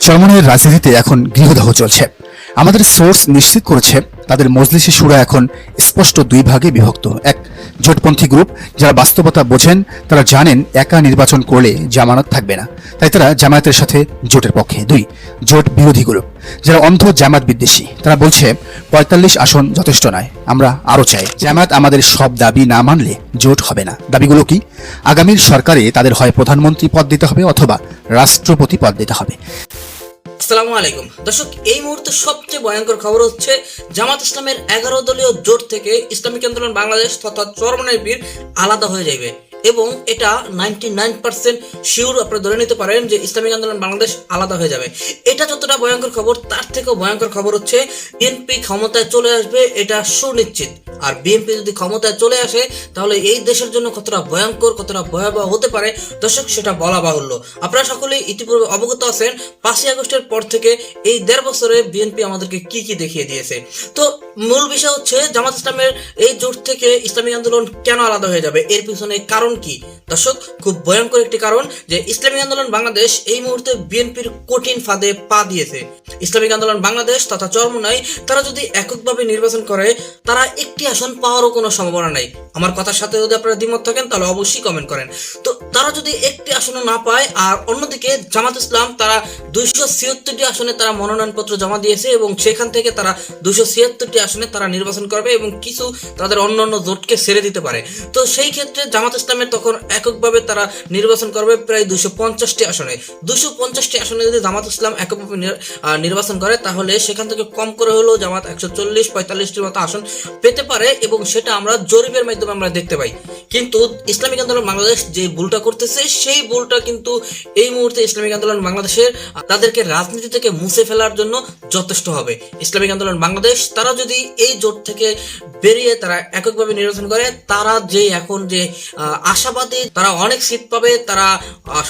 চরমনের রাজনীতিতে এখন গৃহদাহ চলছে। আমাদের সোর্স নিশ্চিত করেছে, তাদের মজলিসি সুরা এখন স্পষ্ট দুই ভাগে বিভক্ত। এক, জোটপন্থী গ্রুপ যারা বাস্তবতা বোঝেন, তারা জানেন একা নির্বাচন করলে জামানত থাকবে না। তাই তারা জামায়াতের সাথে জোটের পক্ষে। দুই, জোট বিরোধী গ্রুপ যারা অন্ধ জামাত বিদ্বেষী, তারা বলছে পঁয়তাল্লিশ আসন যথেষ্ট নয়, আমরা আরও চাই। জামায়াত আমাদের সব দাবি না মানলে জোট হবে না। দাবিগুলো কি? আগামীর সরকারে তাদের হয় প্রধানমন্ত্রী পদ দিতে হবে অথবা রাষ্ট্রপতি পদ দিতে হবে। আসসালামু আলাইকুম। দর্শক, এই মুহূর্তে সবচেয়ে ভয়ঙ্কর খবর হচ্ছে জামাত ইসলামের এগারো দলীয় জোট থেকে ইসলামিক আন্দোলন বাংলাদেশ তথা চরমনের বীর আলাদা হয়ে যাবে এবং এটা নাইনটি নাইন পার্সেন্ট শিওর আপনারা ধরে নিতে পারেন যে ইসলামিক আন্দোলন বাংলাদেশ আলাদা হয়ে যাবে। এটা যতটা ভয়ঙ্কর খবর, তার থেকেও ভয়ঙ্কর খবর হচ্ছে বিএনপি ক্ষমতায় চলে আসবে, এটা সুনিশ্চিত। আর বিএনপি যদি ক্ষমতায় চলে আসে, তাহলে এই দেশের জন্য কতটা ভয়ঙ্কর, কতটা ভয়াবহ হতে পারে, দর্শক, সেটা বলা বাহুল্য। আপনারা সকলে ইতিপূর্বে অবগত আছেন, পাঁচই আগস্টের পর থেকে এই দেড় বছরে বিএনপি আমাদেরকে কি কি দেখিয়ে দিয়েছে। তো মূল বিষয় হচ্ছে, জামাত ইসলামের এই জোট থেকে ইসলামিক আন্দোলন কেন আলাদা হয়ে যাবে? এর পিছনে কারণ কি? দর্শক, খুব ভয়ঙ্কর একটি কারণ যে ইসলামিক আন্দোলন বাংলাদেশ এই মুহূর্তে বিএনপির কঠিন ফাঁদে পা দিয়েছে। ইসলামিক আন্দোলন বাংলাদেশ তথা চরমনাই তারা যদি এককভাবে নির্বাচন করে, তারা একটি আসন পাওয়ারও কোনো সম্ভাবনা নাই। আমার কথার সাথে যদি আপনারা দ্বিমত থাকেন, তাহলে অবশ্যই কমেন্ট করেন। তো তারা যদি একটি আসনও না পায়, আর অন্যদিকে জামাত ইসলাম তারা দুইশো ছিয়াত্তরটি আসনে তারা মনোনয়নপত্র জমা দিয়েছে এবং সেখান থেকে তারা দুশো ছিয়াত্তরটি আসনে তারা নির্বাচন করবে এবং কিছু তাদের অন্য অন্য জোটকে ছেড়ে দিতে পারে। তো সেই ক্ষেত্রে জামাত ইসলামের তখন এককভাবে তারা নির্বাচন করবে প্রায় দুশো পঞ্চাশটি আসনে। দুশো পঞ্চাশটি আসনে যদি জামাত ইসলাম এককভাবে নির্বাচন করে, তাহলে সেখান থেকে কম করে হলেও জামাত একশো চল্লিশ পঁয়তাল্লিশটির মতো আসন পেতে পারে এবং সেটা আমরা জরিপের মাধ্যমে আমরা দেখতে পাই। কিন্তু ইসলামিক আন্দোলন বাংলাদেশ যে ভুলটা করতেছে, সেই ভুলটা কিন্তু এই মুহূর্তে ইসলামিক আন্দোলন বাংলাদেশের তাদেরকে রাজনীতি থেকে মুছে ফেলার জন্য যথেষ্ট হবে। ইসলামিক আন্দোলন বাংলাদেশ, তারা যদি এই জোট থেকে বেরিয়ে তারা এককভাবে নির্বাচন করে, তারা যে এখন যে আশাবাদী তারা অনেক সিট পাবে, তারা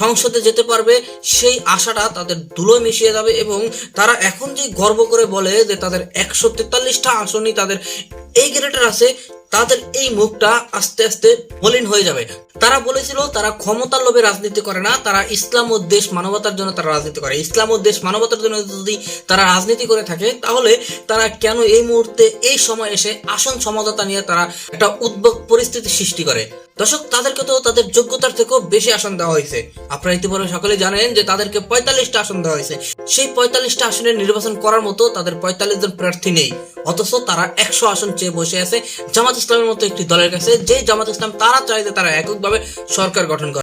সংসদে যেতে পারবে, সেই আশাটা তাদের ধুলোয় মিশিয়ে যাবে এবং তারা এখন যে গর্ব করে বলে যে তাদের একশো তেতাল্লিশটা আসনই তাদের এই গ্রেটার আছে, তাদের এই মুখটা আস্তে আস্তে মলিন হয়ে যাবে। তারা বলেছিল তারা ক্ষমতার লোভে রাজনীতি করে না, তারা ইসলাম ও দেশ মানবতার জন্য তারা রাজনীতি করে। ইসলাম ও দেশ মানবতার জন্য যদি তারা রাজনীতি করে থাকে, তাহলে তারা কেন এই মুহূর্তে এই সময় এসে আসন সমঝোতা নিয়ে তারা একটা উদ্ভব পরিস্থিতি সৃষ্টি করে? দর্শক, তাদেরকে তো তাদের যোগ্যতার থেকেও বেশি আসন দেওয়া হয়েছে। আপনারা ইতিপূর্বে সকলে জানেন যে তাদেরকে পঁয়তাল্লিশটা আসন দেওয়া হয়েছে। সেই পঁয়তাল্লিশটা আসনের নির্বাচন করার মতো তাদের পঁয়তাল্লিশ জন প্রার্থী নেই। অথচ তারা একশো আসন চেয়ে বসে আছে জামাত ইসলামের মতো একটি দলের কাছে। যে জামাত ইসলাম তারা যে তারা এককভাবে সরকার গঠন করে।